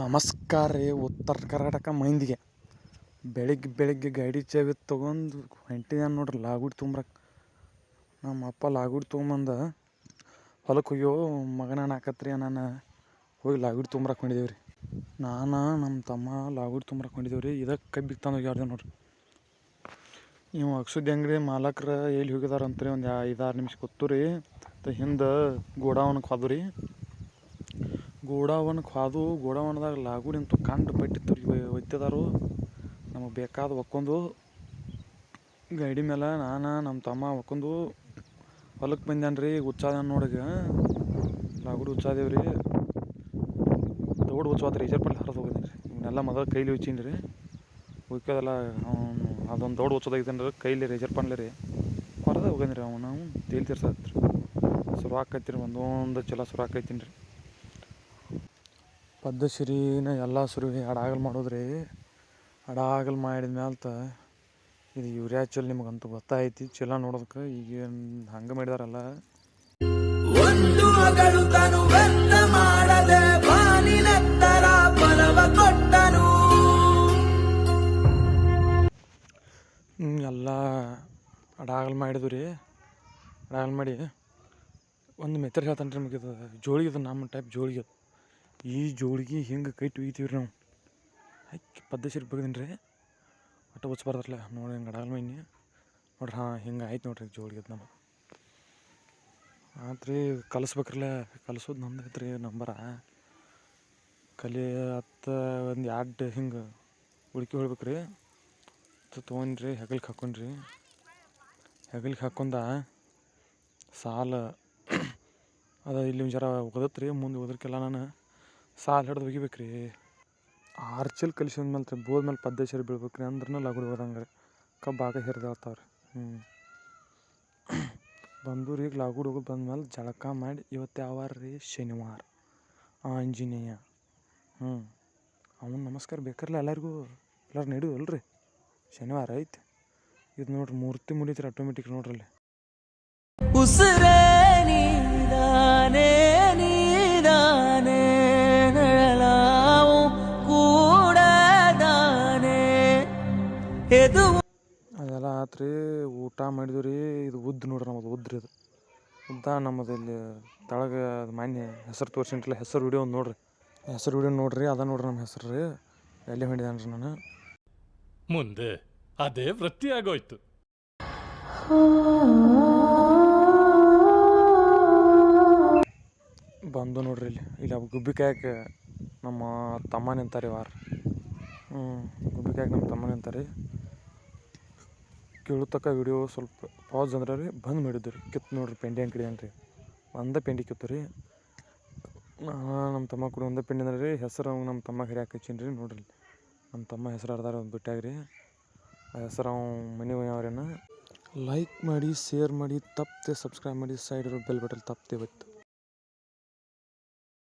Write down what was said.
ನಮಸ್ಕಾರ ರೀ, ಉತ್ತರ ಕರ್ನಾಟಕ ಮಂದಿಗೆ. ಬೆಳಿಗ್ಗೆ ಬೆಳಿಗ್ಗೆ ಗಾಡಿ ಚಾವಿ ತೊಗೊಂಡು ಹೊಂಟಿದ್ದಾನೆ ನೋಡ್ರಿ, ಲಾಗುಡಿ ತುಂಬ್ರಕ್. ನಮ್ಮ ಅಪ್ಪ ಲಾಗುಡಿ ತೊಗೊಂಬಂದ ಹೊಲಕ್ಕೆ ಹೋಗ್ಯೋ, ಮಗನ ನಾಕತ್ರಿ ನಾನು ಹೋಗಿ ಲಾಗುಡಿ ತುಂಬ್ರಕ್ ಹೊಂಟಿದೇವು ರೀ. ನಾನು ನಮ್ಮ ತಮ್ಮ ಲಾಗುಡಿ ತುಂಬ್ರಕ್ ಹೊಂಡಿದೇವ್ರಿ ಇದಕ್ಕೆ ಕಬ್ಬಿಗೆ ತಂದು ಹೋಗ್ಯಾರ ನೋಡ್ರಿ. ನೀವು ಅಕ್ಷದ ಅಂಗಡಿ ಮಾಲಕ್ರ ಎಲ್ಲಿ ಹೋಗಿದಾರಂತ್ರಿ, ಒಂದು ಐದಾರು ನಿಮಿಷ ಕೂತು ರೀ ಹಿಂದೆ ಗೋಡಾವನಕ್ಕೆ ಹೋದ್ರಿ ಗೋಡಾವನ್ಗೆ ಹಾದು ಗೋಡಾವನ್ದಾಗ ಲಾಗು ನಿಂತು ಕಂಡು ಬಟ್ಟಿ ತುರಿ ಒಯ್ತಿದಾರು ನಮಗೆ ಬೇಕಾದ ಒಕ್ಕೊಂದು. ಗಾಡಿ ಮೇಲೆ ನಾನು ನಮ್ಮ ತಮ್ಮ ಒಕ್ಕೊಂದು. ಹೊಲಕ್ಕೆ ಬಂದ್ಯಾನ ರೀ ಹುಚ್ಚಾದ ನೋಡಿಗೆ. ಲಾಗುಡಿ ಹುಚ್ಚಾದೇವು ರೀ ದೌಡ್ ಹುಚ್ಚವಾದ ರೀಜರ್ ಪಲ್ಲಿ ಹರಿದು ಹೋಗಿದ್ದೀನಿ ರೀ ಇವನ್ನೆಲ್ಲ ಮೊದಲು ಕೈಲಿ ಹುಚ್ಚೀನಿ ರೀ ಉಳ್ಕೋದೆಲ್ಲ ಅವನು ಅದೊಂದು ದೌಡ್ ಹುಚ್ಚೋದಾಗಿದ್ದಾನೆ ರೀ ಕೈಲಿ ರೇಜರ್ ಪನ್ಲೆ ರೀ. ಹೊರದಾಗ ಹೋಗಿದ್ದೀನಿ ರೀ ಅವನು ನಾವು ತೇಲ್ ತೀರ್ಸಾತ್ರಿ. ಸುರು ರೀ ಒಂದೊಂದು ಚಲ ಆಕೈತೀನಿ ರೀ ಪದ್ಧಶ್ರೀನ ಎಲ್ಲ ಸುರುವಿ ಅಡಾಗಲ್ ಮಾಡೋದ್ರಿ. ಅಡಾಗಲ್ ಮಾಡಿದ ಮ್ಯಾಲ್ತ ಇದು ಯೂರಿಯಾ ಚಲ್ ನಿಮಗಂತೂ ಗೊತ್ತಾಯ್ತಿ. ಚಲ ನೋಡೋದಕ್ಕೆ ಈಗ ಹಂಗೆ ಮಾಡಿದಾರಲ್ಲ. ಒಂದು ಅಗಳು ತನು ವ್ಯರ್ಥ ಮಾಡದೆ ಬಾನಿನೆತ್ತರ ಫಲವ ಕೊಟ್ಟನು. ಎಲ್ಲ ಅಡಾಗಲ್ ಮಾಡಿದ್ವು ರೀ. ಅಡಾಗಲ್ ಮಾಡಿ ಒಂದು ಮೆತ್ತರ್ ಹೇಳ್ತಾನೆ ರೀ ನಿಮಗೆ ಇದು ಜೋಳಿಗೆ ನಮ್ಮ ಟೈಪ್ ಜೋಳಿಗೆ. ಅದು ಈ ಜೋಳಿಗೆ ಹಿಂಗೆ ಕೈ ರೀ ನಾವು? ಹಕ್ಕಿ ಪದ್ಧತಿ ಬಗ್ದೀನಿ ರೀ ಒಟ್ಟು ಉಚ್ಬಾರ್ದಲ್ಲ ನೋಡಿ ಹಿಂಗೆ ಅಡಗಲ್ ಮೈನಿ ನೋಡ್ರಿ, ಹಾಂ, ಹಿಂಗೆ ಆಯ್ತು ನೋಡ್ರಿ ಜೋಳಿಗೆ ಅದು ನಮಗೆ. ಆತ್ರಿ ಕಲಿಸ್ಬೇಕ್ರಲ್ಲ ಕಲಿಸೋದು ನಂದು ಐತ್ರಿ ನಂಬರ. ಕಲಿ ಹತ್ತ ಒಂದು ಎರಡು ಹಿಂಗೆ ಉಳ್ಕಿ ಹೊಳ್ಬೇಕ್ರಿ ತೊಗೊಂಡ್ರಿ ಹೆಗಲ್ಗೆ ಹಾಕೊಂಡ್ರಿ. ಹೆಗಲ್ಗೆ ಹಾಕೊಂಡ ಸಾಲ. ಅದ ಇಲ್ಲಿ ಒಂದು ಜರ ರೀ ಮುಂದೆ ಓದಕ್ಕೆಲ್ಲ ನಾನು. ಸಾಲ ಹಿಡ್ದು ಒಗಿಬೇಕು ರೀ ಆರು ಚಲ್ ಕಲಿಸಿದ ಮೇಲೆ ಬೋದ ಮೇಲೆ ಪದ್ದೇಶ್ವರಿ ಬೀಳ್ಬೇಕು ರೀ ಅಂದ್ರೆ ಲಗುಡಿ ಹೋದಂಗೆ ರೀ ಕಬ್ಬಾಗ ಹಿರಿದಾಳ್ತಾವ್ರಿ ಹ್ಞೂ ಬಂದು ರೀ ಲಾಗುಡ್ ಹೋಗಿ ಬಂದ್ಮೇಲೆ ಜಳಕ ಮಾಡಿ ಇವತ್ತು ಯಾವಾರ ರೀ? ಶನಿವಾರ. ಆಂಜನೇಯ. ಹ್ಞೂ ಅವನು ನಮಸ್ಕಾರ ಬೇಕಾರಲ್ಲ ಎಲ್ಲರಿಗೂ? ಎಲ್ಲರೂ ನಡೆಯುವ ಅಲ್ರಿ? ಶನಿವಾರ ಐತಿ. ಇದು ನೋಡ್ರಿ ಮೂರ್ತಿ ಮುಡಿತ್ರಿ ಆಟೋಮೆಟಿಕ್ ನೋಡ್ರಲ್ಲಿ ಉಸಿರೇ ಎದು ಅದೆಲ್ಲ ಆತ್ರಿ ಊಟ ಮಾಡಿದ್ವಿ ರೀ ಇದು ಉದ್ದು ನೋಡ್ರಿ ನಮ್ಮದು ಉದ್ರಿ ಇದು. ಉದ್ದ ನಮ್ಮದು ಇಲ್ಲಿ ತಳಗೆ ಅದು ಮಾನ್ಯ ಹೆಸರು ತೋರಿಸಿಂಟಿಲ್ಲ ಹೆಸರು ವಿಡಿಯೋ ಒಂದು ನೋಡ್ರಿ. ಹೆಸರು ವಿಡಿಯೋ ನೋಡ್ರಿ ಅದ ನೋಡ್ರಿ ನಮ್ಮ ಹೆಸರು ರೀ. ಎಲ್ಲಿ ಹೊಂಡಿದಾನ್ರಿ ನಾನು? ಮುಂದೆ ಅದೇ ವೃತ್ತಿಯಾಗೋಯ್ತು ಬಂದು ನೋಡ್ರಿ ಇಲ್ಲಿ. ಇಲ್ಲಿ ಅವು ಗುಬ್ಬಿ ಕಾಯಕ್ಕೆ ನಮ್ಮ ತಮ್ಮ ನಿಂತಾರೆ ವಾರ. ಹ್ಞೂ ಗುಬ್ಬಿ ಕಾಯಕ್ಕೆ ನಮ್ಮ ತಮ್ಮ ನಿಂತಾರೆ. ಕೇಳತಕ್ಕ ವಿಡಿಯೋ ಸ್ವಲ್ಪ ಪಾಸ್ ಅಂದ್ರೆ ರೀ, ಬಂದ್ ಮಾಡಿದ್ದು ರೀ ಕಿತ್ತು ನೋಡ್ರಿ, ಪೆಂಡಿ ಅಂಗಡಿ ಕಡಿಯಾನ ರೀ. ಒಂದೇ ಪೆಂಡಿ ಕಿತ್ತು ರೀ. ನಾ ನಮ್ಮ ತಮ್ಮ ಕೂಡ ಒಂದ ಪೆಂಡಿ ಅಂದ್ರೆ ರೀ. ಹೆಸರು ಅವ್ನು ನಮ್ಮ ತಮ್ಮ ಹಿರಿಯಾಕ ಹಚ್ಚೀನಿ ರೀ ನೋಡ್ರಿ. ನಮ್ಮ ತಮ್ಮ ಹೆಸರು ಒಂದು ರೀ ಆ ಹೆಸರು ಅವ ಮನೆ ಯಾವ್ರೇನ ಲೈಕ್ ಮಾಡಿ ಶೇರ್ ಮಾಡಿ, ತಪ್ಪದೆ ಸಬ್ಸ್ಕ್ರೈಬ್ ಮಾಡಿ ಸೈಡ್ ಬೆಲ್ ಬಟನ್ ತಪ್ಪದೆ ಇವತ್ತು